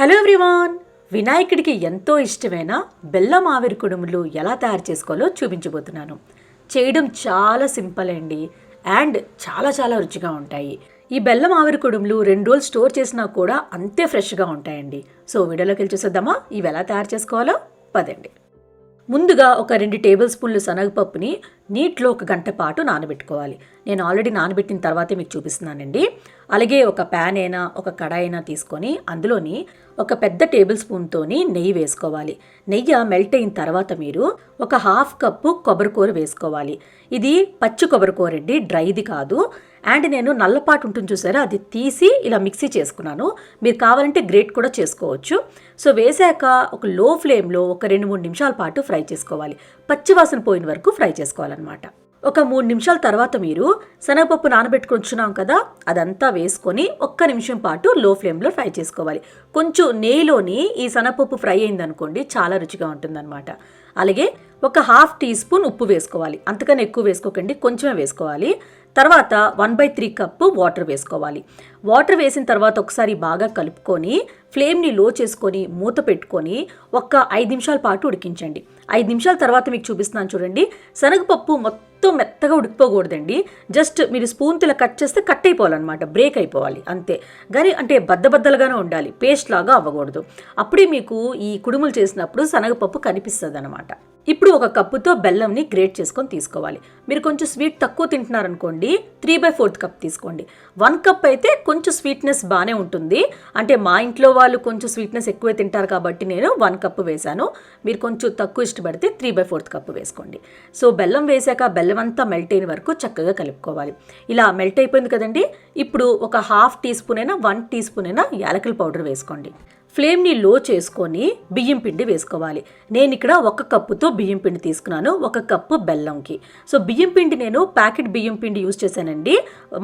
Hello everyone! వినాయకుడికి ఎంతో ఇష్టమైన బెల్లం ఆవిరి కుడుములు ఎలా తయారు చేసుకోవాలో చూపించబోతున్నాను. చేయడం చాలా సింపుల్ అండి. అండ్ చాలా చాలా రుచిగా ఉంటాయి. ఈ బెల్లం ఆవిరి కుడుములు రెండు రోజులు స్టోర్ చేసినా కూడా అంతే ఫ్రెష్గా ఉంటాయండి. సో వీడియోలోకి వెళ్ళి చూసేద్దామా? ఇవి ఎలా తయారు చేసుకోవాలో? పదండి. ముందుగా ఒక రెండు టేబుల్ స్పూన్లు శనగపప్పుని నీటిలో ఒక గంట పాటు నానబెట్టుకోవాలి. నేను ఆల్రెడీ నానబెట్టిన తర్వాతే మీకు చూపిస్తున్నానండి. అలాగే ఒక ప్యాన్ అయినా ఒక కడాయి అయినా తీసుకొని అందులోని ఒక పెద్ద టేబుల్ స్పూన్తోని నెయ్యి వేసుకోవాలి. నెయ్యి మెల్ట్ అయిన తర్వాత మీరు ఒక హాఫ్ కప్పు కొబ్బరికూర వేసుకోవాలి. ఇది పచ్చి కొబ్బరికూర అండి డ్రైది కాదు. అండ్ నేను నల్లపాటు ఉంటుంది చూసారా అది తీసి ఇలా మిక్సీ చేసుకున్నాను. మీరు కావాలంటే గ్రేట్ కూడా చేసుకోవచ్చు. సో వేసాక ఒక లో ఫ్లేమ్లో ఒక రెండు మూడు నిమిషాల పాటు ఫ్రై చేసుకోవాలి. పచ్చివాసన పోయిన వరకు ఫ్రై చేసుకోవాలి అనమాట ఒక మూడు నిమిషాల తర్వాత మీరు శనగపప్పు నానబెట్టుకొచ్చున్నాం కదా అదంతా వేసుకొని ఒక్క నిమిషం పాటు లో ఫ్లేమ్లో ఫ్రై చేసుకోవాలి. కొంచెం నెయ్యిలోని ఈ శనగపప్పు ఫ్రై అయిందనుకోండి చాలా రుచిగా ఉంటుందన్నమాట. అలాగే ఒక హాఫ్ టీ స్పూన్ ఉప్పు వేసుకోవాలి. అంతకన్నా ఎక్కువ వేసుకోకండి కొంచెమే వేసుకోవాలి. తర్వాత one by three cup water వేసుకోవాలి. వాటర్ వేసిన తర్వాత ఒకసారి బాగా కలుపుకొని ఫ్లేమ్ని లో చేసుకొని మూత పెట్టుకొని ఒక్క ఐదు నిమిషాల పాటు ఉడికించండి. ఐదు నిమిషాల తర్వాత మీకు చూపిస్తున్నాను చూడండి. శనగపప్పు మొత్తం మెత్తగా ఉడికిపోకూడదండి. జస్ట్ మీరు స్పూన్ ఇలా కట్ చేస్తే కట్ అయిపోవాలన్నమాట. బ్రేక్ అయిపోవాలి. అంతే. కానీ అంటే బద్దబద్దలుగానే ఉండాలి. పేస్ట్ లాగా అవ్వకూడదు. అప్పుడే మీకు ఈ కుడుములు చేసినప్పుడు శనగపప్పు కనిపిస్తుంది అనమాట ఇప్పుడు ఒక కప్పుతో బెల్లంని గ్రేట్ చేసుకొని తీసుకోవాలి. మీరు కొంచెం స్వీట్ తక్కువ తింటున్నారనుకోండి త్రీ బై ఫోర్త్ కప్ తీసుకోండి. వన్ కప్ అయితే కొంచెం స్వీట్నెస్ బాగానే ఉంటుంది. అంటే మా ఇంట్లో వాళ్ళు కొంచెం స్వీట్నెస్ ఎక్కువే తింటారు కాబట్టి నేను వన్ కప్ వేశాను. మీరు కొంచెం తక్కువ ఇష్టపడితే త్రీ బై ఫోర్త్ కప్ వేసుకోండి. సో బెల్లం వేసాక బెల్లం అంతా మెల్ట్ అయిన వరకు చక్కగా కలుపుకోవాలి. ఇలా మెల్ట్ అయిపోయింది కదండి. ఇప్పుడు ఒక హాఫ్ టీ స్పూన్ అయినా వన్ టీ స్పూన్ అయినా యాలకుల పౌడర్ వేసుకోండి. ఫ్లేమ్ని లో చేసుకొని బియ్యం పిండి వేసుకోవాలి. నేను ఇక్కడ ఒక కప్పుతో బియ్యం పిండి తీసుకున్నాను ఒక కప్పు బెల్లంకి. సో బియ్యం పిండి నేను ప్యాకెట్ బియ్యం పిండి యూస్ చేశానండి.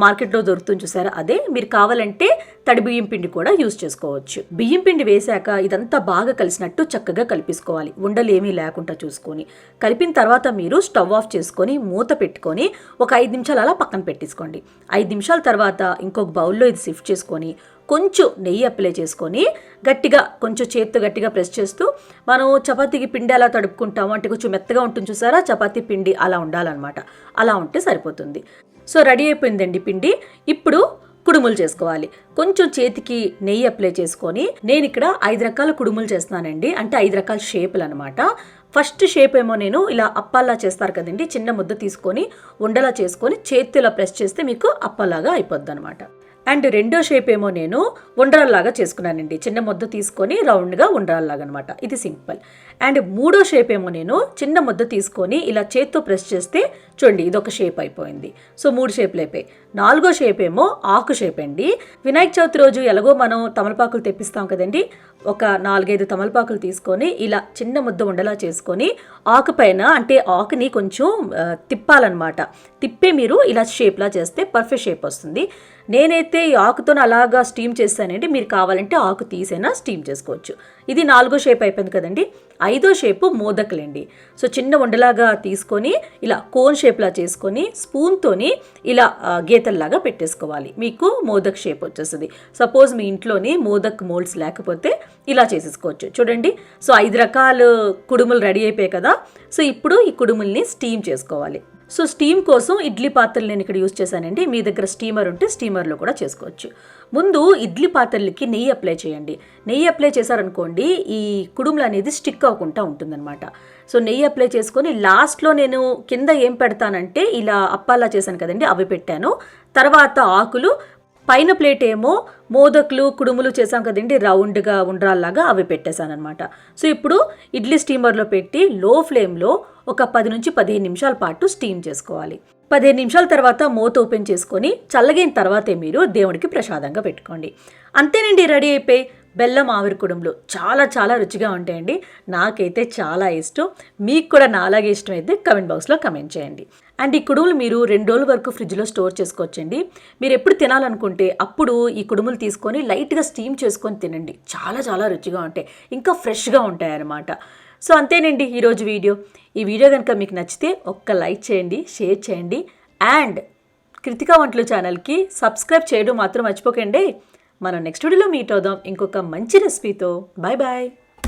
మార్కెట్లో దొరుకుతుంది చూసారా? అదే మీరు కావాలంటే తడి బియ్యం పిండి కూడా యూస్ చేసుకోవచ్చు. బియ్యం పిండి వేశాక ఇదంతా బాగా కలిసినట్టు చక్కగా కలిపేసుకోవాలి. ఉండలు ఏమీ లేకుండా చూసుకొని. కలిపిన తర్వాత మీరు స్టవ్ ఆఫ్ చేసుకొని మూత పెట్టుకొని ఒక ఐదు నిమిషాలు అలా పక్కన పెట్టేసుకోండి. ఐదు నిమిషాల తర్వాత ఇంకొక బౌల్లో ఇది షిఫ్ట్ చేసుకొని కొంచెం నెయ్యి అప్లై చేసుకొని గట్టిగా కొంచెం చేత్తో గట్టిగా ప్రెస్ చేస్తూ మనం చపాతీకి పిండి ఎలా తడుపుకుంటాము అంటే కొంచెం మెత్తగా ఉంటుంది చూసారా? చపాతీ పిండి అలా ఉండాలన్నమాట. అలా ఉంటే సరిపోతుంది. సో రెడీ అయిపోయిందండి పిండి. ఇప్పుడు కుడుములు చేసుకోవాలి. కొంచెం చేతికి నెయ్యి అప్లై చేసుకొని నేను ఇక్కడ ఐదు రకాల కుడుములు చేస్తున్నానండి. అంటే ఐదు రకాల షేపులు అనమాట ఫస్ట్ షేప్ ఏమో నేను ఇలా అప్పల్లా చేస్తారు కదండి. చిన్న ముద్ద తీసుకొని ఉండలా చేసుకొని చేతిలో ప్రెస్ చేస్తే మీకు అప్పలాగా అయిపోద్ది అనమాట అండ్ రెండో షేప్ ఏమో నేను ఉండ్రాల్లాగా చేసుకున్నానండి. చిన్న ముద్ద తీసుకొని రౌండ్గా ఉండ్రాల్లాగా అనమాట ఇది సింపుల్. అండ్ మూడో షేప్ ఏమో నేను చిన్న ముద్ద తీసుకొని ఇలా చేత్తో ప్రెస్ చేస్తే చూడండి ఇది ఒక షేప్ అయిపోయింది. సో మూడు షేప్లు అయిపోయి నాలుగో షేప్ ఏమో ఆకు షేప్ అండి. వినాయక చవితి రోజు ఎలాగో మనం తమలపాకులు తెప్పిస్తాం కదండి. ఒక నాలుగైదు తమలపాకులు తీసుకొని ఇలా చిన్న ముద్ద ఉండలా చేసుకొని ఆకు పైన అంటే ఆకుని కొంచెం తిప్పాలన్నమాట తిప్పే మీరు ఇలా షేప్లా చేస్తే పర్ఫెక్ట్ షేప్ వస్తుంది. నేనైతే ఈ ఆకుతో అలాగా స్టీమ్ చేస్తానండి. మీరు కావాలంటే ఆకు తీసైనా స్టీమ్ చేసుకోవచ్చు. ఇది నాలుగో షేప్ అయిపోయింది కదండి. ఐదో షేపు మోదకులండి. సో చిన్న ఉండలాగా తీసుకొని ఇలా కోన్ షేప్లా చేసుకొని స్పూన్తోని ఇలా గీతల్లాగా పెట్టేసుకోవాలి. మీకు మోదక్ షేప్ వచ్చేస్తుంది. సపోజ్ మీ ఇంట్లోని మోదక్ మోల్డ్స్ లేకపోతే ఇలా చేసేసుకోవచ్చు. చూడండి. సో ఐదు రకాలు కుడుములు రెడీ అయిపోయాయి కదా. సో ఇప్పుడు ఈ కుడుముల్ని స్టీమ్ చేసుకోవాలి. సో స్టీమ్ కోసం ఇడ్లీ పాత్రలు నేను ఇక్కడ యూస్ చేశానండి. మీ దగ్గర స్టీమర్ ఉంటే స్టీమర్లో కూడా చేసుకోవచ్చు. ముందు ఇడ్లీ పాత్రలకి నెయ్యి అప్లై చేయండి. నెయ్యి అప్లై చేశారనుకోండి ఈ కుడుములు అనేది స్టిక్ అవ్వకుండా ఉంటుందన్నమాట. సో నెయ్యి అప్లై చేసుకొని లాస్ట్లో నేను కింద ఏం పెడతానంటే ఇలా అప్పాలా చేశాను కదండి అవి పెట్టాను. తర్వాత ఆకులు పైన ప్లేట్ ఏమో మోదకులు కుడుములు చేసాం కదండి రౌండ్గా ఉండ్రాల్లాగా అవి పెట్టేశానమాట సో ఇప్పుడు ఇడ్లీ స్టీమర్లో పెట్టి లో ఫ్లేమ్లో ఒక పది నుంచి పదిహేను నిమిషాల పాటు స్టీమ్ చేసుకోవాలి. పదిహేను నిమిషాల తర్వాత మూత ఓపెన్ చేసుకొని చల్లగైన తర్వాతే మీరు దేవుడికి ప్రసాదంగా పెట్టుకోండి. అంతేనండి రెడీ అయిపోయి. బెల్లం ఆవిరి కుడుములు చాలా చాలా రుచిగా ఉంటాయండి. నాకైతే చాలా ఇష్టం. మీకు కూడా నాలాగే ఇష్టం అయితే కమెంట్ బాక్స్లో కమెంట్ చేయండి. అండ్ ఈ కుడుములు మీరు రెండు రోజుల వరకు ఫ్రిడ్జ్లో స్టోర్ చేసుకోవచ్చండి. మీరు ఎప్పుడు తినాలనుకుంటే అప్పుడు ఈ కుడుములు తీసుకొని లైట్గా స్టీమ్ చేసుకొని తినండి. చాలా చాలా రుచిగా ఉంటాయి. ఇంకా ఫ్రెష్గా ఉంటాయి అన్నమాట సో అంతేనండి ఈరోజు వీడియో. ఈ వీడియో కనుక మీకు నచ్చితే ఒక్క లైక్ చేయండి షేర్ చేయండి. అండ్ కృతికా వంటలు ఛానల్కి సబ్స్క్రైబ్ చేయడం మాత్రం మర్చిపోకండి. మనం నెక్స్ట్ వీడియోలో మీట్ అవుదాం. ఇంకొక మంచి రెసిపీతో బాయ్ బాయ్